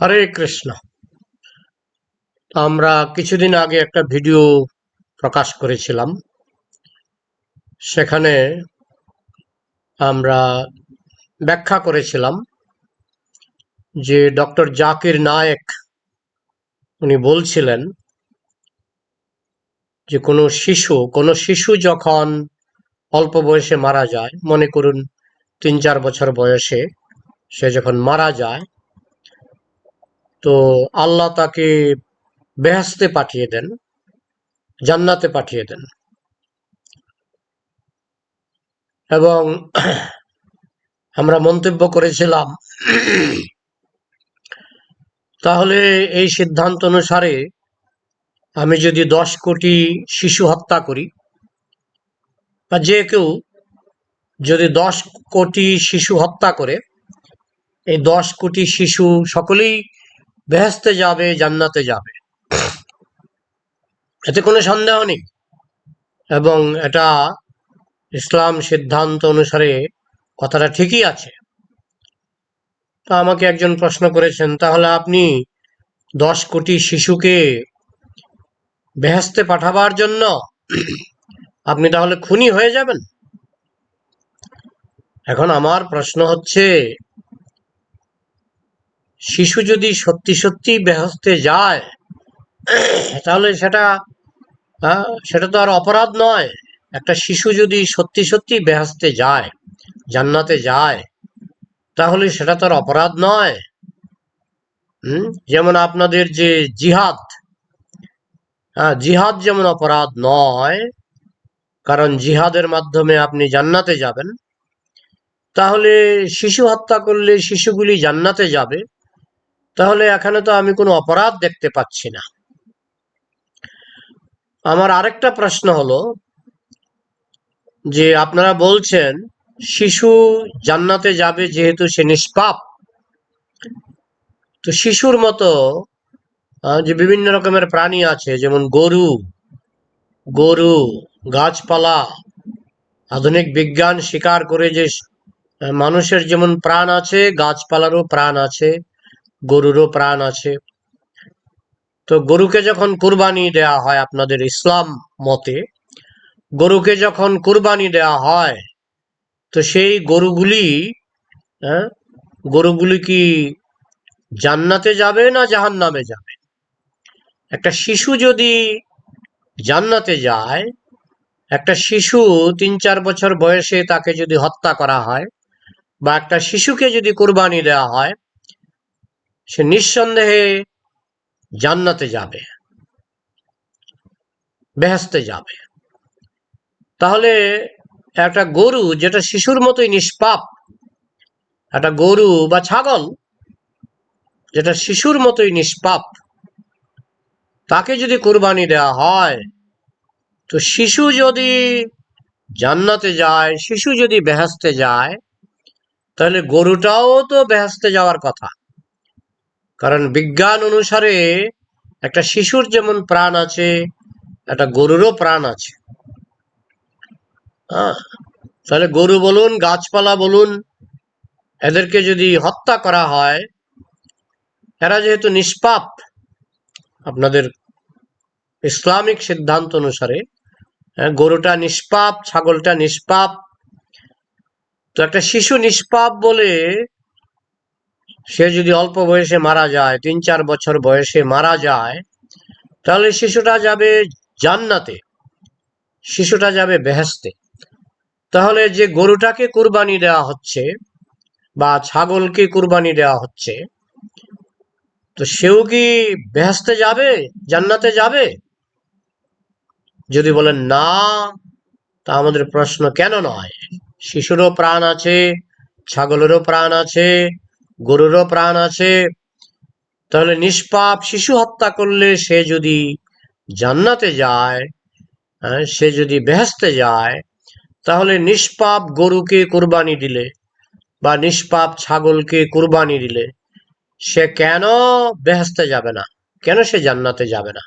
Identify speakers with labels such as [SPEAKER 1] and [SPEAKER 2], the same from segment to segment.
[SPEAKER 1] হরে কৃষ্ণ। আমরা কিছুদিন আগে একটা ভিডিও প্রকাশ করেছিলাম। সেখানে আমরা ব্যাখ্যা করেছিলাম যে ডক্টর জাকির নায়েক উনি বলছিলেন যে কোনো শিশু কোনো শিশু যখন অল্প বয়সে মারা যায়, মনে করুন তিন চার বছর বয়সে সে যখন মারা যায় তো আল্লাহ তাকে বেহেস্তে পাঠিয়ে দেন, জান্নাতে পাঠিয়ে দেন। এবং আমরা মন্তব্য করেছিলাম, তাহলে এই সিদ্ধান্ত অনুসারে আমি যদি দশ কোটি শিশু হত্যা করি, বা যে কেউ যদি দশ কোটি শিশু হত্যা করে, এই দশ কোটি শিশু সকলেই বেহেস্তে যাবে, জান্নাতে যাবে। এতে কোনো সন্দেহ নেই। এবং এটা ইসলাম সিদ্ধান্ত অনুসারে কথাটা ঠিকই আছে। তা আমাকে একজন প্রশ্ন করেছেন, তাহলে আপনি দশ কোটি শিশুকে বেহেস্তে পাঠাবার জন্য আপনি তাহলে খুনি হয়ে যাবেন? এখন আমার প্রশ্ন হচ্ছে শিশু যদি সত্যি সত্যি বেহস্তে যায়, তাহলে সেটা সেটা তো আর অপরাধ নয়। একটা শিশু যদি সত্যি সত্যি বেহেস্তে যায়, জান্নাতে যায়, তাহলে সেটা তো আর অপরাধ নয়। হুম? যেমন আপনাদের যে জিহাদ হ্যাঁ জিহাদ যেমন অপরাধ নয়, কারণ জিহাদের মাধ্যমে আপনি জান্নাতে যাবেন, তাহলে শিশু হত্যা করলে শিশুগুলি জান্নাতে যাবে। তাহলে এখানে তো আমি কোনো অপরাধ দেখতে পাচ্ছি না। আমার আরেকটা প্রশ্ন হলো যে আপনারা বলছেন, শিশু জান্নাতে যাবে যেহেতু সে নিষ্পাপ। তো শিশুর মতো যে বিভিন্ন রকমের প্রাণী আছে, যেমন গরু গরু, গাছপালা, আধুনিক বিজ্ঞান স্বীকার করে যে মানুষের যেমন প্রাণ আছে, গাছপালারও প্রাণ আছে গরুরও প্রাণ আছে। তো গরুকে যখন কুরবানি দেয়া হয় আপনাদের ইসলাম মতে, গরুকে যখন কুরবানি দেয়া হয়, তো সেই গরুগুলি হ্যাঁ গরুগুলি কি জান্নাতে যাবে না জাহান্নামে যাবে? একটা শিশু যদি জান্নাতে যায়, একটা শিশু তিন চার বছর বয়সে তাকে যদি হত্যা করা হয়, বা একটা শিশুকে যদি কুরবানি দেওয়া হয় সে নিঃসন্দেহে জান্নাতে যাবে বেহেস্তে যাবে। তাহলে একটা গরু যেটা শিশুর মতোই নিষ্পাপ, একটা গরু বা ছাগল যেটা শিশুর মতোই নিষ্পাপ, তাকে যদি কোরবানি দেওয়া হয়, তো শিশু যদি জান্নাতে যায়, শিশু যদি বেহেস্তে যায়, তাহলে গরুটাও তো বেহেস্তে যাওয়ার কথা। কারণ বিজ্ঞান অনুসারে একটা শিশুর যেমন প্রাণ আছে একটা গরুরও প্রাণ আছে। তাহলে গরু বলুন গাছপালা বলুন এদেরকে যদি হত্যা করা হয় এরা যেহেতু নিষ্পাপ আপনাদের ইসলামিক সিদ্ধান্ত অনুসারে হ্যাঁ, গরুটা নিষ্পাপ ছাগলটা নিষ্পাপ তো একটা শিশু নিষ্পাপ বলে সে যদি অল্প বয়সে মারা যায়, তিন চার বছর বয়সে মারা যায়, তাহলে শিশুটা যাবে জান্নাতে। শিশুটা যাবে বেহেস্তে তাহলে যে গরুটাকে কুরবানি দেওয়া হচ্ছে বা ছাগলকে কুরবানি দেওয়া হচ্ছে, তো সেও কি বেহেস্তে যাবে? জান্নাতে যাবে? যদি বলেন না, তা আমাদের প্রশ্ন কেন নয়? শিশুরও প্রাণ আছে, ছাগলেরও প্রাণ আছে গরুরও প্রাণ আছে। তাহলে নিষ্পাপ শিশু হত্যা করলে সে যদি জান্নাতে যায় হ্যাঁ, সে যদি বেহেস্তে যায় তাহলে নিষ্পাপ গরুকে কুরবানি দিলে বা নিষ্পাপ ছাগলকে কুরবানি দিলে সে কেন বেহেস্তে যাবে না? কেন সে জান্নাতে যাবে না?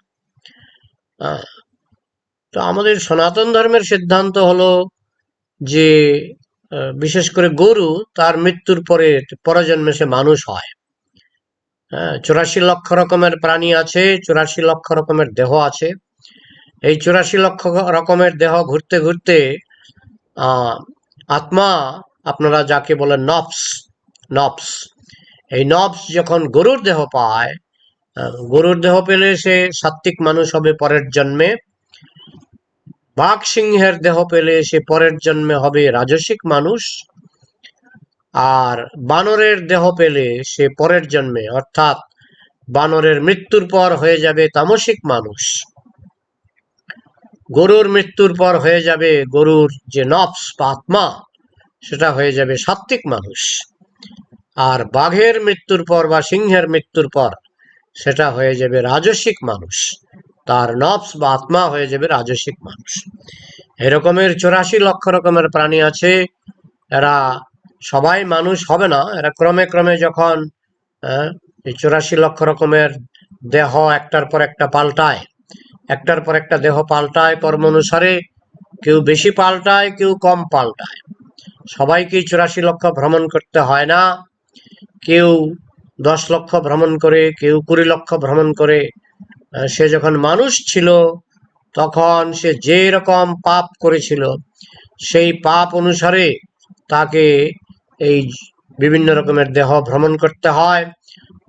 [SPEAKER 1] তো আমাদের সনাতন ধর্মের সিদ্ধান্ত হলো যে বিশেষ করে গরু, তার মৃত্যুর পরে পরজন্মে সে মানুষ হয়। হ্যাঁ চুরাশি লক্ষ রকমের প্রাণী আছে, চুরাশি লক্ষ রকমের দেহ আছে। এই চুরাশি লক্ষ রকমের দেহ ঘুরতে ঘুরতে আত্মা আপনারা যাকে বলেন নফস নফস। এই নফস যখন গরুর দেহ পায় গরুর দেহ পেলে সে সাত্ত্বিক মানুষ হবে পরের জন্মে। বাঘ সিংহের দেহ পেলে সে পরের জন্মে হবে রাজসিক মানুষ, আর বানরের দেহ পেলে সে পরের জন্মে, অর্থাৎ বানরের মৃত্যুর পর হয়ে যাবে তামসিক মানুষ। গরুর মৃত্যুর পর হয়ে যাবে গরুর যে নফস বা আত্মা, সেটা হয়ে যাবে সাত্ত্বিক মানুষ। আর বাঘের মৃত্যুর পর বা সিংহের মৃত্যুর পর, সেটা হয়ে যাবে রাজসিক মানুষ। তার নফস বা আত্মা হয়ে যাবে রাজসিক মানুষ। এরকমের চৌরাশি লক্ষ রকমের প্রাণী আছে। এরা সবাই মানুষ হবে না। এরা ক্রমে ক্রমে যখন আহ, এই চৌরাশি লক্ষ রকমের দেহ একটার পর একটা পাল্টায় একটার পর একটা দেহ পাল্টায় কর্ম অনুসারে কেউ বেশি পাল্টায় কেউ কম পাল্টায়। সবাইকে চুরাশি লক্ষ ভ্রমণ করতে হয় না। কেউ দশ লক্ষ ভ্রমণ করে কেউ কুড়ি লক্ষ ভ্রমণ করে সে যখন মানুষ ছিল, তখন সে যে রকম পাপ করেছিল, সেই পাপ অনুসারে তাকে এই বিভিন্ন রকমের দেহ ভ্রমণ করতে হয়।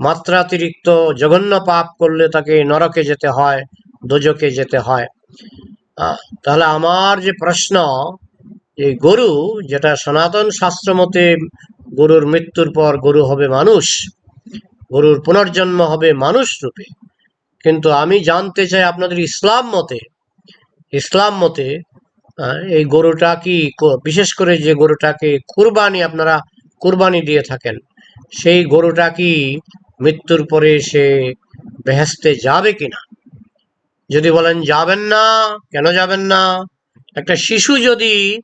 [SPEAKER 1] মাত্রাতিরিক্ত জঘন্য পাপ করলে তাকে নরকে যেতে হয় দোজকে যেতে হয়। তাহলে আমার যে প্রশ্ন, এই গরু, যেটা সনাতন শাস্ত্র মতে গরুর মৃত্যুর পর গরু হবে মানুষ, গরুর পুনর্জন্ম হবে মানুষ রূপে। কিন্তু আমি জানতে চাই আপনাদের ইসলাম মতে ইসলাম মতে এই গরুটা ক- বিশেষ করে যে গরুটাকে কুরবানি আপনারা কুরবানি দিয়ে থাকেন, সেই গরুটা কি মৃত্যুর পরে সে বেহেস্তে যাবে কিনা? যদি বলেন যাবেন না, কেন যাবেন না? একটা শিশু যদি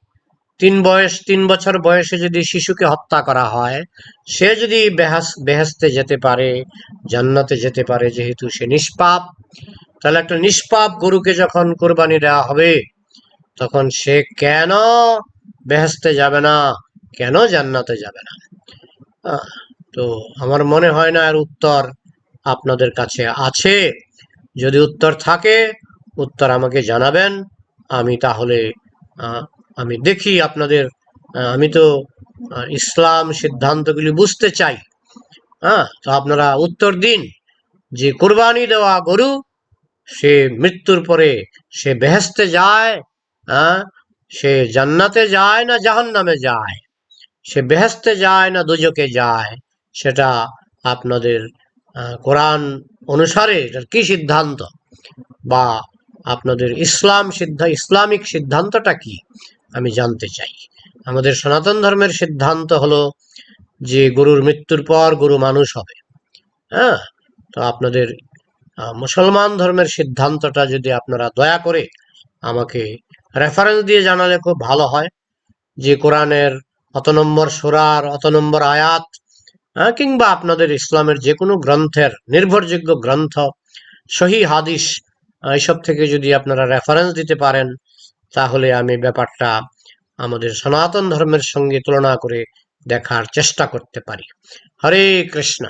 [SPEAKER 1] তিন বয়স, তিন বছর বয়সে যদি শিশুকে হত্যা করা হয়, সে যদি বেহাস, বেহেস্তে যেতে পারে, জান্নাতে যেতে পারে, যেহেতু সে নিষ্পাপ, তাহলে একটা নিষ্পাপ গরুকে যখন কোরবানি দেওয়া হবে, তখন সে কেন বেহেস্তে যাবে না? কেন জান্নাতে যাবে না? তো আমার মনে হয় না আর উত্তর আপনাদের কাছে আছে। যদি উত্তর থাকে, উত্তর আমাকে জানাবেন, আমি তাহলে আমি দেখি আপনাদের আমি তো ইসলাম সিদ্ধান্তগুলি বুঝতে চাই। হ্যাঁ তো আপনারা উত্তর দিন যে কোরবানি দেওয়া গরু, সে মৃত্যুর পরে সে বেহেস্তে যায় হ্যাঁ সে জান্নাতে যায় না জাহান্নামে যায়, সে বেহেস্তে যায় না দুজকে যায়, সেটা আপনাদের কোরআন অনুসারে এটার কি সিদ্ধান্ত? বা আপনাদের ইসলাম সিদ্ধ, ইসলামিক সিদ্ধান্তটা কি? আমি জানতে চাই। আমাদের সনাতন ধর্মের সিদ্ধান্ত হলো যে গরুর মৃত্যুর পর গরু মানুষ হবে। হ্যাঁ? তো আপনাদের মুসলমান ধর্মের সিদ্ধান্তটা যদি আপনারা দয়া করে আমাকে রেফারেন্স দিয়ে জানালে খুব ভালো হয় যে কোরআনের অত নম্বর সুরার অত নম্বর আয়াত হ্যাঁ, কিংবা আপনাদের ইসলামের যে কোনো গ্রন্থের নির্ভরযোগ্য গ্রন্থ সহি হাদিস এইসব থেকে যদি আপনারা রেফারেন্স দিতে পারেন তাহলে আমি ব্যাপারটা আমাদের সনাতন ধর্মের সঙ্গে তুলনা করে দেখার চেষ্টা করতে পারি। হরে কৃষ্ণ।